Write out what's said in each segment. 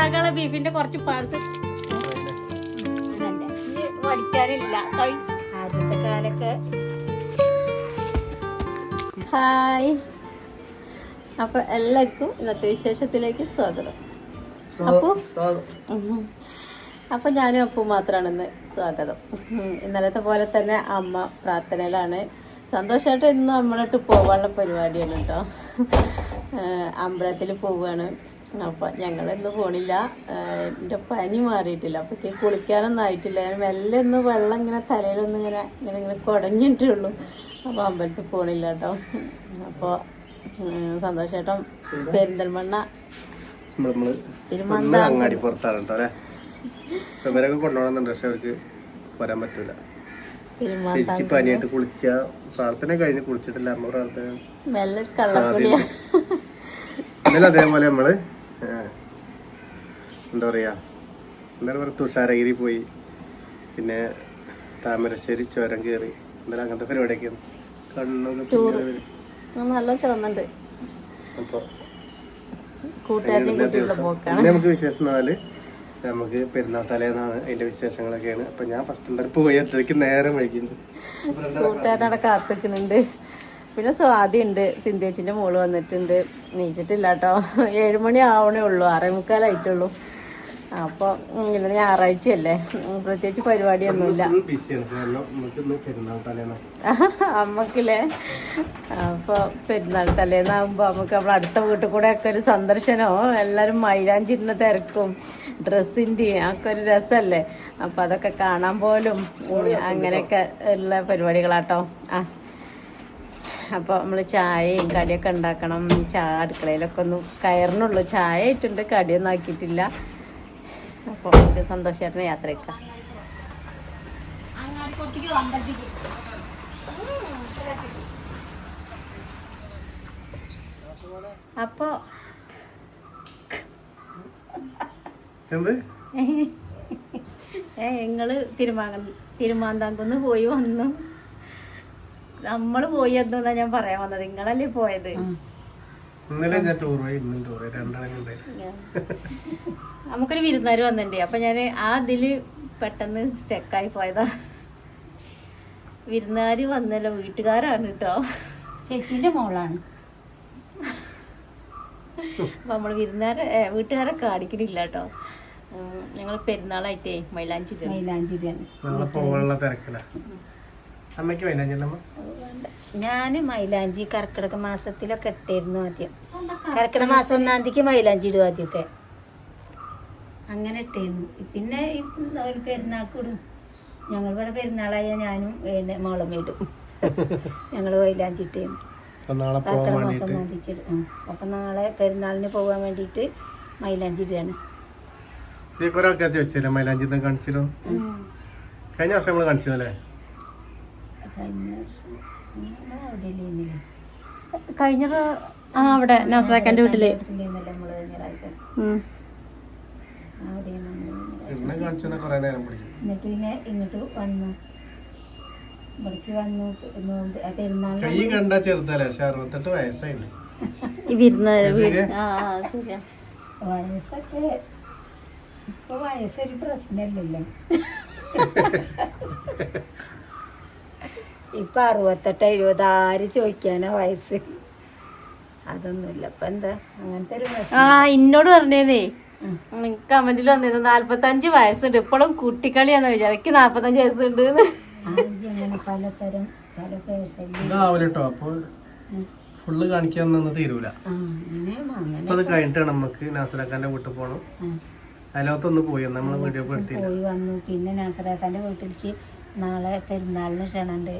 ഉണ്ടാക്കാനുള്ള ബീഫിന്റെ കുറച്ച് പാർട്സ് പഠിക്കാനില്ല ആദ്യത്തെ കാലൊക്കെ. ഹായ്. അപ്പൊ എല്ലാവർക്കും ഇന്നത്തെ വിശേഷത്തിലേക്ക് സ്വാഗതം. അപ്പോൾ. അപ്പൊ ഞാനും അപ്പു മാത്രമാണ് ഇന്ന് സ്വാഗതം. ഇന്നലത്തെ പോലെ തന്നെ അമ്മ പ്രാർത്ഥനയിലാണ്. സന്തോഷമായിട്ട് ഇന്ന് നമ്മളിട്ട് പോകാനുള്ള പരിപാടിയാണ് കേട്ടോ അമ്പലത്തിൽ പോവുകയാണ് അപ്പൊ ഞങ്ങൾ ഇന്ന് പോണില്ല എന്റെ പനി മാറിയിട്ടില്ല. അപ്പൊ കുളിക്കാനൊന്നും ആയിട്ടില്ല. ഞാൻ മെല്ലെ ഒന്ന് വെള്ളം ഇങ്ങനെ തലയിലൊന്നും ഇങ്ങനെ ഇങ്ങനെ ഇങ്ങനെ കുടഞ്ഞിട്ടേ ഉള്ളൂ അപ്പോൾ അമ്പലത്തിൽ പോണില്ല കേട്ടോ അപ്പോൾ സന്തോഷേട്ടൻ പെരിന്തൽമണ്ണ അങ്ങാടി പുറത്താണ് കേട്ടോ അല്ലെ? ഇപ്പൊ ഇവരൊക്കെ കൊണ്ടുപോകണമെന്നുണ്ട് പക്ഷെ അവർക്ക് വരാൻ പറ്റൂല. ശരിക്കും പനിയായിട്ട് കുളിച്ച പ്രാർത്ഥന കഴിഞ്ഞ് കുളിച്ചിട്ടില്ല അമ്മ പ്രാർത്ഥന. മെല്ലെ കള്ളപ്പുളിയാ ഇന്നലെ അതേപോലെ നമ്മൾ എന്താ പറയുക എന്തായാലും പറയുക തുഷാരഗിരി പോയി പിന്നെ താമരശ്ശേരി ചുരം കയറി എന്തായാലും അങ്ങനത്തെ പരിപാടിയൊക്കെയാണ്. കണ്ണൊക്കെ നല്ല ചുവന്നുണ്ട് നമുക്ക് വിശേഷം എന്നാൽ നമുക്ക് പെരുന്നാൾ തലേന്നാണ് അതിന്റെ വിശേഷങ്ങളൊക്കെയാണ്. അപ്പൊ ഞാൻ ഫസ്റ്റ് എന്തായാലും പോയി ഒറ്റയ്ക്ക് നേരം വഴിക്കുന്നുണ്ട് കൂട്ടുകാരനവിടെ കാത്തിക്കുന്നുണ്ട് പിന്നെ സ്വാതി ഉണ്ട് സിന്ധേച്ചിന്റെ മോൾ വന്നിട്ടുണ്ട്. നീച്ചിട്ടില്ല കേട്ടോ. ഏഴുമണി ആവണേ ഉള്ളൂ ആറേ മുക്കാലായിട്ടുള്ളൂ അപ്പൊ ഇങ്ങനെ ഞായറാഴ്ചയല്ലേ? പ്രത്യേകിച്ച് പരിപാടിയൊന്നുമില്ല. അമ്മക്കില്ലേ? അപ്പൊ പെരുന്നാൾ തലേന്നാകുമ്പോ നമുക്ക് നമ്മളെ അടുത്ത വീട്ടിൽ കൂടെ ഒക്കെ ഒരു സന്ദർശനോ എല്ലാരും മൈലാഞ്ചിരുന്ന തിരക്കും ഡ്രസ്സിന്റെയും ഒക്കെ ഒരു രസമല്ലേ? അപ്പൊ അതൊക്കെ കാണാൻ പോലും അങ്ങനെയൊക്കെ ഉള്ള പരിപാടികളാട്ടോ. ആ. അപ്പോൾ നമ്മൾ ചായയും കടിയൊക്കെ ഉണ്ടാക്കണം. ചാ അടുക്കളയിലൊക്കെ ഒന്ന് കയറിനുള്ളു ചായ ആയിട്ടുണ്ട്. കടിയൊന്നും ആക്കിയിട്ടില്ല. അപ്പോൾ യാത്രയൊക്കെ. അപ്പോൾ എന്ത്? ഏ ഞങ്ങൾ തിരുമാങ്ക തിരുമാന്താങ്കുന്ന് പോയി വന്നു. നമ്മൾ പോയി എന്നാ ഞാൻ പറയാൻ വന്നത്? നിങ്ങളല്ലേ പോയത്? ഇന്നലെ ഞാൻ ടൂർ പോയി ഇന്നും ടൂർ പോയി. രണ്ടാളും നമുക്കൊരു വിരുന്നാര് വന്നിട്ടുണ്ട്. അപ്പൊ ഞാൻ ആ ഇതിൽ പെട്ടെന്ന് സ്റ്റെക്കായി പോയതാ. വിരുന്നാര് വന്നല്ല. വീട്ടുകാരാണ് കേട്ടോ ചേച്ചീന്റെ മോളാണ്. അപ്പൊ നമ്മൾ വിരുന്നാര് വീട്ടുകാരെ കാണിക്കണില്ല കേട്ടോ ഞങ്ങൾ പെരുന്നാളായിട്ടേ മൈലാഞ്ചി മൈലാഞ്ചിട്ടാണ് മൈലാഞ്ചിരിയാണ് അമ്മയ്ക്ക് വൈകുന്നേരം ഞാൻ മൈലാഞ്ചി കർക്കിടക മാസത്തിലൊക്കെ ഇട്ടായിരുന്നു ആദ്യം. കർക്കിടക മാസം ഒന്നാം തീയതിക്ക് മൈലാഞ്ചി ഇടും ആദ്യമൊക്കെ. അങ്ങനെ ഇട്ടായിരുന്നു പിന്നെ ഒരു പെരുന്നാൾക്ക് ഇടും ഞങ്ങൾ ഇവിടെ പെരുന്നാളായ ഞാനും പിന്നെ മോളം ഇടും. ഞങ്ങൾ മൈലാഞ്ചി ഇട്ടായിരുന്നു കർക്കിടക മാസം ഒന്നാം തീയതിക്ക് ഇടും. അപ്പൊ നാളെ പെരുന്നാളിന് പോകാൻ വേണ്ടിയിട്ട് മൈലാഞ്ചി ഇടുകയാണ്. കുറെ ആൾക്കാർ ചോദിച്ചില്ലേ മൈലാഞ്ചി കാണിച്ചിരുന്നു? കഴിഞ്ഞ വർഷം നമ്മൾ കാണിച്ചതല്ലേ കഴിഞ്ഞ വർഷം കഴിഞ്ഞ ആ അവിടെ നസ്രാക്കാന്റെ വീട്ടിൽ. എന്നിട്ട് പിന്നെ ഇങ്ങോട്ട് വന്നു. ഇവിടേക്ക് വന്നു. പെരുന്നാളിന് കൈ കണ്ടാ ചെറുതല്ലേ പക്ഷെ അറുപത്തെട്ട് വയസ്സായില്ലേ? വയസ്സൊക്കെ ഇപ്പൊ വയസ്സൊരു പ്രശ്നമില്ലല്ലോ ഇപ്പൊ അറുപത്തെട്ട് എഴുപത് ആര് ചോദിക്കാനാ വയസ്സ്? അതൊന്നുമില്ല. ഇപ്പൊ എന്താ? അങ്ങനത്തെ ഒരു ആ ഇന്നോട് പറഞ്ഞേ ഉം. കമന്റിൽ വന്നിരുന്നു നാല്പത്തഞ്ച് വയസ്സുണ്ട്. ഇപ്പോഴും കുട്ടിക്കളിയാന്ന് വിചാരിക്കും. നാല്പത്തഞ്ച് വയസ്സുണ്ട് പലതരം പല ഫാഷനിൽ ഇതാവൂല കേട്ടോ അപ്പൊ ഫുള്ള് കാണിക്കാൻ നിന്ന് തീരൂല. അപ്പൊ അത് കഴിഞ്ഞിട്ടാണ് നമുക്ക് നാസറാക്കാന്റെ വീട്ടിൽ പോകണം ആ. അതിനകത്തൊന്ന് പോയി. നമ്മൾ വീഡിയോ എടുത്തില്ല. പോയി വന്നു. പിന്നെ നാസറാക്കാന്റെ വീട്ടിലേക്ക് നാളെ പെരുന്നാളിന് ക്ഷണുണ്ട്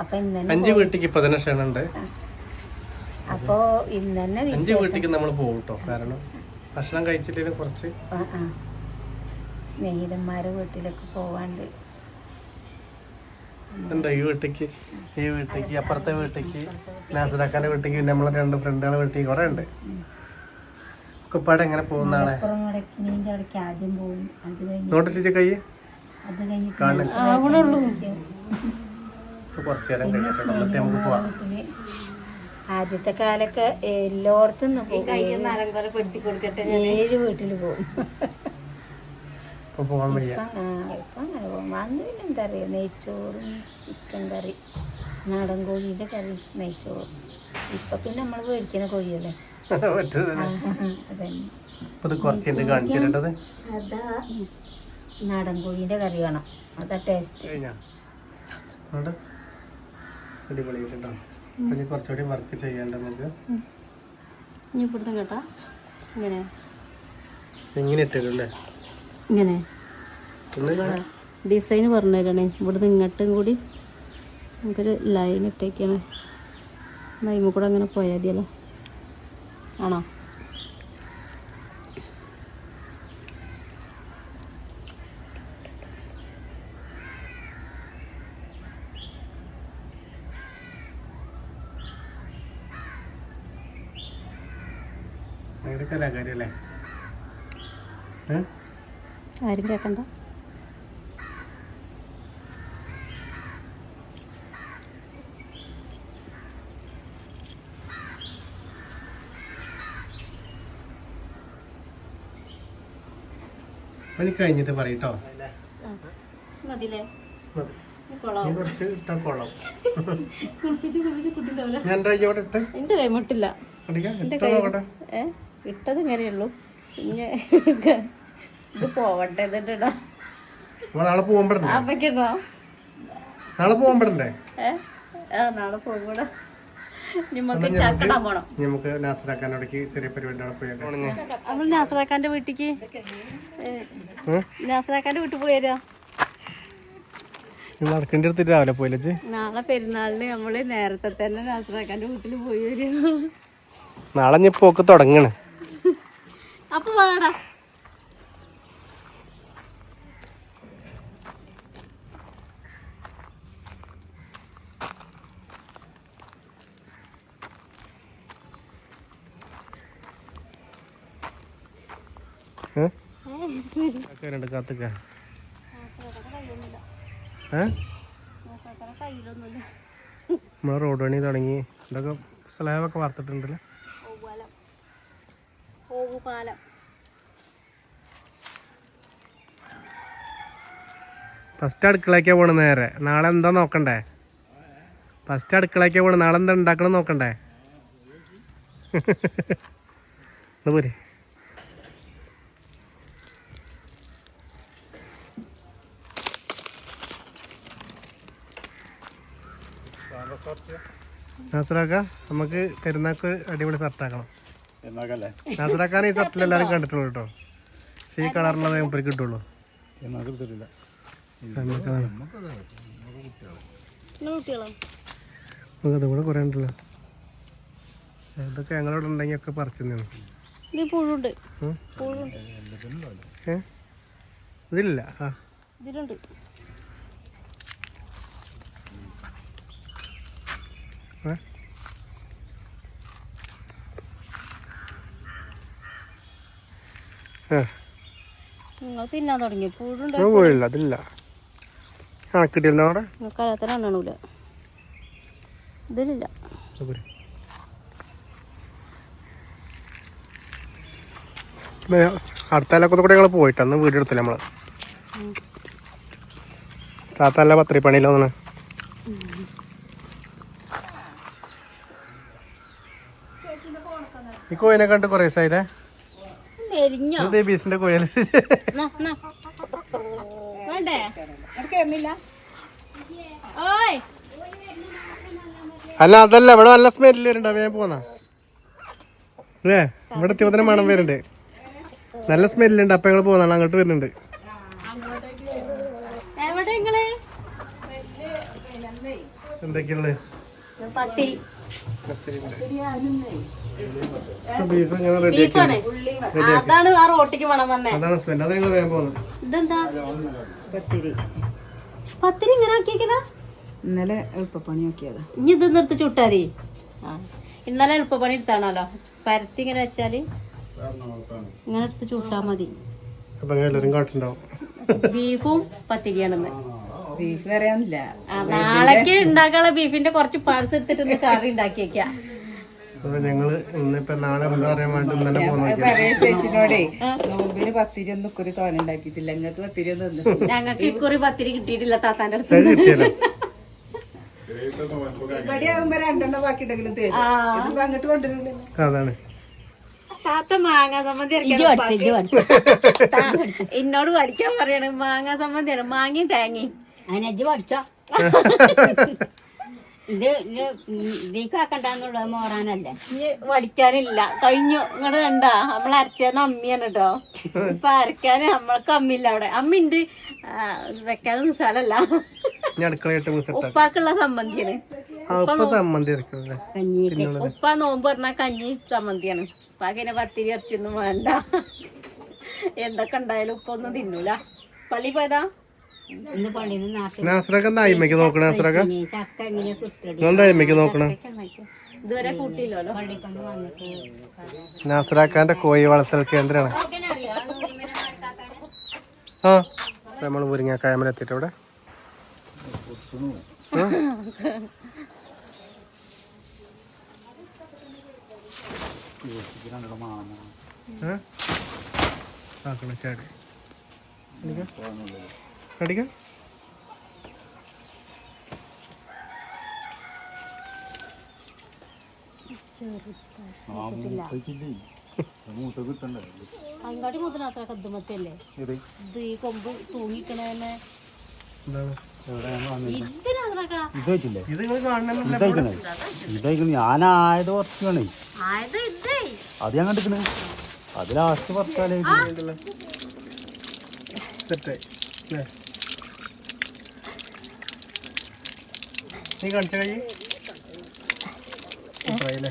അപ്പൊ ഇന്ന് അഞ്ച് വീട്ടിക്ക് ഇപ്പൊ തന്നെ ക്ഷണുണ്ട് അപ്പോ ഇന്ന് തന്നെ അഞ്ച് വീട്ടിക്ക് നമ്മൾ പോകും കേട്ടോ കാരണം ഭക്ഷണം കഴിച്ചില്ലെങ്കിൽ കുറച്ച്. സ്നേഹിതന്മാരെ വീട്ടിലൊക്കെ പോവാണ്ട്. ഉണ്ട് ഈ വീട്ടിക്ക്? ഈ വീട്ടിക്ക് അപ്പുറത്തെ വീട്ടിക്ക്? നാസറാക്കാന്റെ വീട്ടിക്ക് പിന്നെ നമ്മളെ രണ്ട് ഫ്രണ്ടുകളെ വീട്ടിൽ കുറെ ഉണ്ട്. കുപ്പാട് എങ്ങനെ പോകുന്ന ആളെ? നോട്ട് നോട്ടീസ് കൈ? കാണുന്നു കുറച്ച് നേരം എന്നിട്ട് നമുക്ക് പോവാം. ആദ്യത്തെ കാലൊക്കെ എല്ലായിടത്തും ഏഴ് വീട്ടിൽ പോകും. പോകാൻ വയ്യ. ഇപ്പം അങ്ങനെ പോകും അന്ന് പിന്നെ എന്താ പറയുക നെയ്ച്ചോറും ചിക്കൻ കറി നാടൻ കോഴിയുടെ കറി നെയ്ച്ചോറും. ഇപ്പം പിന്നെ നമ്മൾ മേടിക്കണ കോഴിയല്ലേ? അതാ നാടൻ കോഴിന്റെ കറി വേണം. അതാ ടേസ്റ്റ് അവിടെ അടിപൊളിയായിട്ടുണ്ടോ ഇനി കുറച്ചുകൂടി വർക്ക് ചെയ്യേണ്ട നമുക്ക് ഇവിടുന്ന് കേട്ടാ. ഇങ്ങനെ. ഇങ്ങനെ ഇട്ടല്ലേ ഇങ്ങനെ. ഡിസൈൻ പറഞ്ഞു തരണേ. ഇവിടുന്ന് ഇങ്ങോട്ടും കൂടി നമുക്കൊരു ലൈൻ ഇട്ടേക്കാണ്. നൈമ കൂടെ അങ്ങനെ പോയാൽ മതിയല്ലോ. ആണോ? ഭയങ്കര കാര്യം അല്ലേ? ആരും കേക്കണ്ട. പണി കഴിഞ്ഞിട്ട് പറയട്ടോ. കുറച്ച് ഇട്ടാ കൊള്ളാം ഞാൻ ഇട്ട്? എന്റെ കൈ ഏ? ഇട്ടത് ഇങ്ങനെയുള്ളൂ. പിന്നെ ഇത് പോവട്ടെ നാളെ പോകുമ്പോഴേ നാളെ പോകുമ്പോഴേ ആ നാളെ പോകൂടെ നമുക്ക് നാസറാക്കാനോടേക്ക് ചെറിയ പരിപാടി അവിടെ പോയേക്കാം നമ്മൾ നാസറാക്കാന്റെ വീട്ടിക്ക്? നാസറാക്കാന്റെ വീട്ടിൽ പോയി തരാം നടക്കേണ്ടി അടുത്ത് രാവിലെ പോയില്ലേ നാളെ പെരുന്നാളിന് നമ്മൾ നേരത്തെ തന്നെ നാസറാക്കാന്റെ വീട്ടിൽ പോയി വരും. നാളെ ഞാൻ പോക്ക് തുടങ്ങണ്. അപ്പൊ വേടാ. കാത്തുക്ക. കയ്യിലൊന്നുമില്ല. നമ്മളെ റോഡ് പണി തുടങ്ങി. ഇതൊക്കെ സ്ലാബൊക്കെ വാർത്തിട്ടുണ്ടല്ലോ ഓവുപാലം ഫസ്റ്റ് അടുക്കളയ്ക്കാ പോണ നേരെ. നാളെ എന്താ നോക്കണ്ടേ? ഫസ്റ്റ് അടുക്കളയ്ക്കാ പോണ. നാളെ എന്താ ഉണ്ടാക്കണം നോക്കണ്ടേ? പോരെ. നാസറാക്ക നമുക്ക് പെരുന്നാക്ക് അടിപൊളി ഷർട്ടാക്കണം നാസറാക്കാൻ ഈ സത്തിൽ എല്ലാവരും കണ്ടിട്ടുള്ളൂ കേട്ടോ. പക്ഷേ ഈ കളറിലുള്ളത് മുപ്പര് കിട്ടുള്ളൂ. അതും. കൂടെ കുറേ ഉണ്ടല്ലോ. ഇതൊക്കെ ഞങ്ങളവിടെ ഉണ്ടെങ്കിൽ ഒക്കെ പറിച്ചു തന്നെയാണ്. ഇത് പുഴുണ്ട്. ഉം. പുഴുണ്ട്. ഏ? ഇതില്ല. ആ. ഇതിലുണ്ട്. ഏ? നിങ്ങൾ തിന്നാൻ തുടങ്ങി. പുഴുണ്ട് ഞാൻ പോയില്ല അതില്ല. കണക്കിട്ടില്ല അവിടെ? നിങ്ങൾക്ക് ഇതിലില്ല. അടുത്ത അലക്കത്ത് കൂടെ ഞങ്ങൾ പോയിട്ട് അന്ന് വീട് എടുത്തില്ല നമ്മൾ. താത്തല്ല പത്രി പണിയില്ല തോന്നണേ. ഈ കോയിനെ കണ്ട് കുറേ ദിവസമായില്ലേ എരിഞ്ഞോ ബീസിന്റെ. വേണ്ടേ? ഓയ്. അല്ല അതല്ല ഇവിടെ നല്ല സ്മെല്ല് വരുന്നുണ്ട്. അവ ഞാൻ പോന്നാ. അല്ലേ? ഇവിടെ തിരുവനന്തപുരം മണം വരുന്നുണ്ട്. നല്ല സ്മെല്ലുണ്ട്. അപ്പൊ ഞങ്ങൾ പോന്നാണ് അങ്ങോട്ട് വരുന്നുണ്ട്. എന്തൊക്കെയുള്ളത്? പത്തി ബീഫ് ഇങ്ങനെ റെഡി അതാണ് ആ റോട്ടിക്ക് മണം വന്നേ. അതാണ് സ്പെൻ അത് ഞങ്ങൾ വേഗം പോകുന്നത് ഇതെന്താ? പത്തിരി. ഇങ്ങനെ ആക്കിയേക്കണ? ഇന്നലെ എളുപ്പപ്പണി ആക്കിയതാ ഇനി ഇത് നിർത്തി ചുട്ടാതി ആ. ഇന്നലെ എളുപ്പപ്പണി എടുത്താണല്ലോ. പരത്തി ഇങ്ങനെ വെച്ചാൽ ഇങ്ങനെ എടുത്ത് ചുട്ടാ മതി. ബീഫും പത്തിരിയാണെന്ന്. ബീഫ് കറിയൊന്നുമില്ല. ആ നാളേക്ക് ഉണ്ടാക്കാനുള്ള ബീഫിന്റെ കുറച്ച് പാർസൽ എടുത്തിട്ട് കറി ഉണ്ടാക്കിയേക്കാം. ഞങ്ങൾ ഇന്നിപ്പോ നാളെ എന്താ പറയാൻ വേണ്ടി ഇന്നലെ പോന്നു ചേച്ചിനോടേ നോമ്പിന് പത്തിരി ഒന്നും കുറി തോനുണ്ടാക്കിച്ചില്ല നിങ്ങൾക്ക് പത്തിരി ഒന്നും തന്നു ഞങ്ങൾക്ക് ഇക്കുറി പത്തിരി കിട്ടിയിട്ടില്ല താത്താന്റെ അടുത്ത്. ശരി കിട്ടിയല്ലോ. ഇവിടെ ആകുമ്പോ രണ്ടെണ്ണം ബാക്കി ഉണ്ടെങ്കിലും തരും ഇതിപ്പോ അങ്ങോട്ട് കൊണ്ടുവരില്ലല്ലോ അതാണ്. താത്ത മാങ്ങ സംബന്ധി എന്നോട് പഠിക്കാൻ പറയണ് മാങ്ങ സംബന്ധിയാണ്. മാങ്ങയും തേങ്ങയും. അതിനജ്ജ് പഠിച്ചോ? ഇത് ഇത് ഇതിക്കാക്കണ്ടെന്നുള്ളത് മോറാനല്ലേ? ഇനി വടിക്കാനില്ല. കഴിഞ്ഞു. ഇങ്ങോട്ട് കണ്ട. നമ്മൾ അരച്ചതെന്ന് അമ്മിയാണ് കേട്ടോ ഇപ്പൊ അരക്കാന് നമ്മൾക്ക് അമ്മില്ല അവിടെ. അമ്മിണ്ട്. വെക്കാൻ സെറ്റ് ഉപ്പാക്കുള്ള സംബന്ധിയാണ്. ഉപ്പ കഞ്ഞിക്ക്. ഉപ്പ നോമ്പ് പറഞ്ഞ കഞ്ഞി ചമ്മന്തിയാണ് ഉപ്പാക്കിനെ പത്തിരി അരച്ചൊന്നും വേണ്ട. എന്തൊക്കെ ഉണ്ടായാലും ഉപ്പൊന്നും തിന്നൂല. പള്ളി പോയതാ? നാസറൊക്കെ എന്താ നോക്കണേ? നാസറൊക്കെ? എന്താ അയിമയ്ക്ക് നോക്കണേ? നാസറാക്കാന്റെ കോഴി വളർത്തൽ കേന്ദ്രമാണ് ആ നമ്മൾ മുരിങ്ങാക്കായമല എത്തിയിട്ട് ഇവിടെ? ചാടി. അടിക്കാം അങ്ങാടി മുതൽ ഇത് ഈ കൊമ്പ് തൂങ്ങിക്കണേ ഞാനായത് വർക്കാണ്. ഇതേ. അത് ഞാൻ കണ്ടിക്കണ്. അത് ലാസ്റ്റ് വർക്കാലേ സെറ്റായി അല്ലേ നീ കാണിച്ച കൈ? അല്ലേ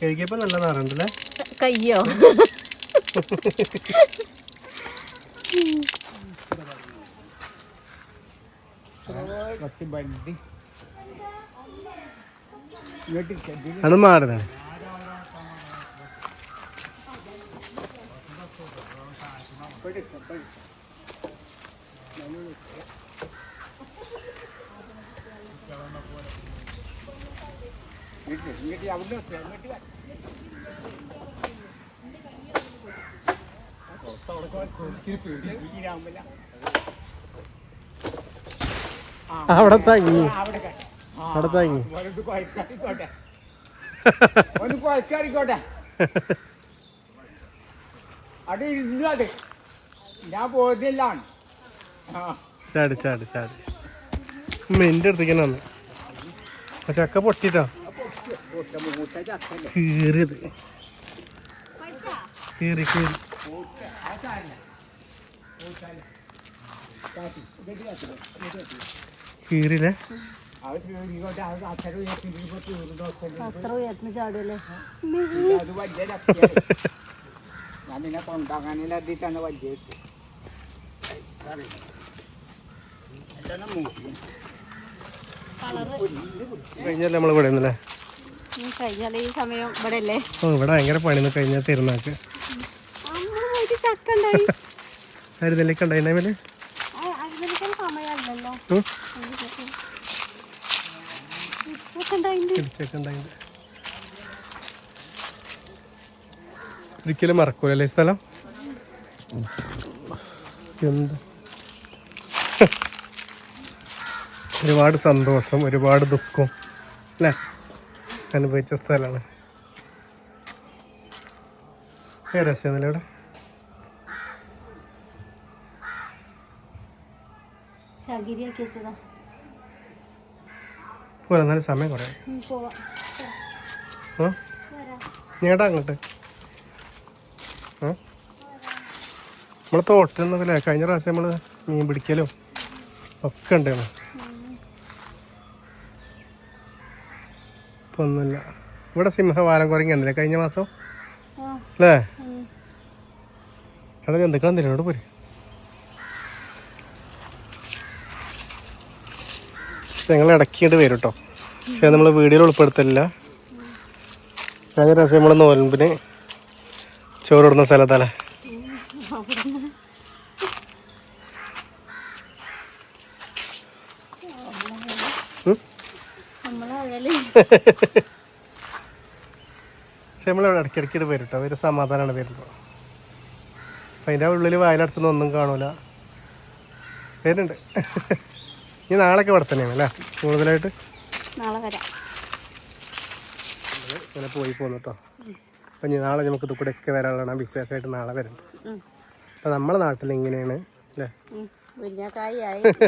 കഴുകിയപ്പോ നല്ല നാറുണ്ടല്ലേ? കയ്യോ? അത് മാറുന്നതാണ് അവിടെ തങ്ങി. അവിടെ തങ്ങി. ഒന്ന് കുഴക്കാറിക്കോട്ടെ അവിടെ ഇരുന്നത് ഞാൻ പോയതെല്ലാം ചാടി ചാടി ചാടി. മെന്റെ അടുത്തേക്ക് തന്നെ വന്നു ആ ചക്ക പൊട്ടിട്ടോ കീറിയത് കീറി കീറി കീറില്ലേ അത്ര ഉയർന്ന് ചാടുമല്ലേ. ഞാൻ നിന്നെ വലിയ. കഴിഞ്ഞല്ലേ നമ്മൾ ഇവിടെ കഴിഞ്ഞാൽ ഈ സമയം ഇവിടെ അല്ലേ ഓ ഇവിടെ ഭയങ്കര കഴിഞ്ഞാൽ തിരുന്നാക്ക് ഉണ്ടായിരുന്നേ മേലെ? ഒരിക്കലും മറക്കൂലല്ലേ സ്ഥലം? എന്ത്? ഒരുപാട് സന്തോഷം ഒരുപാട് ദുഃഖം അല്ലേ? അനുഭവിച്ച സ്ഥലമാണ്. രസമല്ലേ ഇവിടെ പോരാ എന്നാലും സമയം കുറേ ഞേടാ അങ്ങോട്ട്. നമ്മളെ തോട്ടിൽ നിന്നൊക്കെ കഴിഞ്ഞ പ്രാവശ്യം നമ്മൾ മീൻ പിടിക്കലും ഒക്കെ ഉണ്ടായിരുന്നു. ഇപ്പൊ ഒന്നുമില്ല ഇവിടെ സിംഹവാലം കുറങ്ങി എന്നില്ല കഴിഞ്ഞ മാസം? അല്ലേ? ഉം. അവിടെ ജന്തുക്കൾ എന്തിനാ ഇവിടെ പോര്. ഞങ്ങൾ ഇടക്കിയിട്ട് വരും കേട്ടോ. പക്ഷെ നമ്മൾ വീഡിയോയിൽ ഉൾപ്പെടുത്തില്ല ഭയങ്കര രസം നമ്മൾ നോലമ്പിന് ചോറിടുന്ന സ്ഥലത്തല്ലേ നമ്മളെ അഴൽ പക്ഷെ നമ്മൾ ഇടയ്ക്കിടയ്ക്ക് വരും കേട്ടോ. ഒരു സമാധാനമാണ് വരുമ്പോൾ. അപ്പം അതിന്റെ ഉള്ളിൽ വായിലടച്ചൊന്നും ഒന്നും കാണൂല. വരുന്നുണ്ട്. ഇനി നാളെയൊക്കെ ഇവിടെ തന്നെയാണ് അല്ലേ? കൂടുതലായിട്ട്? നാളെ വരാം. ഇങ്ങനെ പോയി പോന്നു കേട്ടോ. അപ്പം ഇനി നാളെ നമുക്ക് ഇത് കൂടെ ഒക്കെ വരാനുള്ളതാണ് വിശേഷമായിട്ട് നാളെ വരുന്നുണ്ട്. അപ്പം നമ്മളെ നാട്ടിൽ ഇങ്ങനെയാണ് അല്ലേ? മുരിങ്ങക്കായി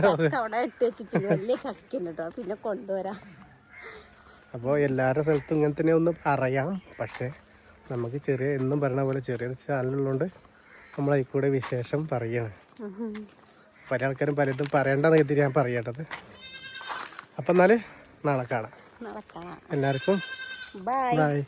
ചക്ക അവിടെ ഇട്ട് വെച്ചിട്ട് വലിയ ചക്കിണ്ട് കേട്ടോ. പിന്നെ കൊണ്ടുവരാം. അപ്പോൾ എല്ലാവരുടെ സ്ഥലത്തും ഇങ്ങനെ തന്നെ ഒന്ന് അറിയാം പക്ഷേ നമുക്ക് ചെറിയ എന്നും പറയണ പോലെ ചെറിയൊരു ചാനലുള്ളതുകൊണ്ട് നമ്മൾ അതിൽ കൂടെ വിശേഷം പറയാണ്. പല ആൾക്കാരും പലതും പറയേണ്ടെന്ന് കരുതി ഞാൻ പറയേണ്ടത്. അപ്പം എന്നാൽ നാളെ കാണാം. എല്ലാവർക്കും ബൈ ബൈ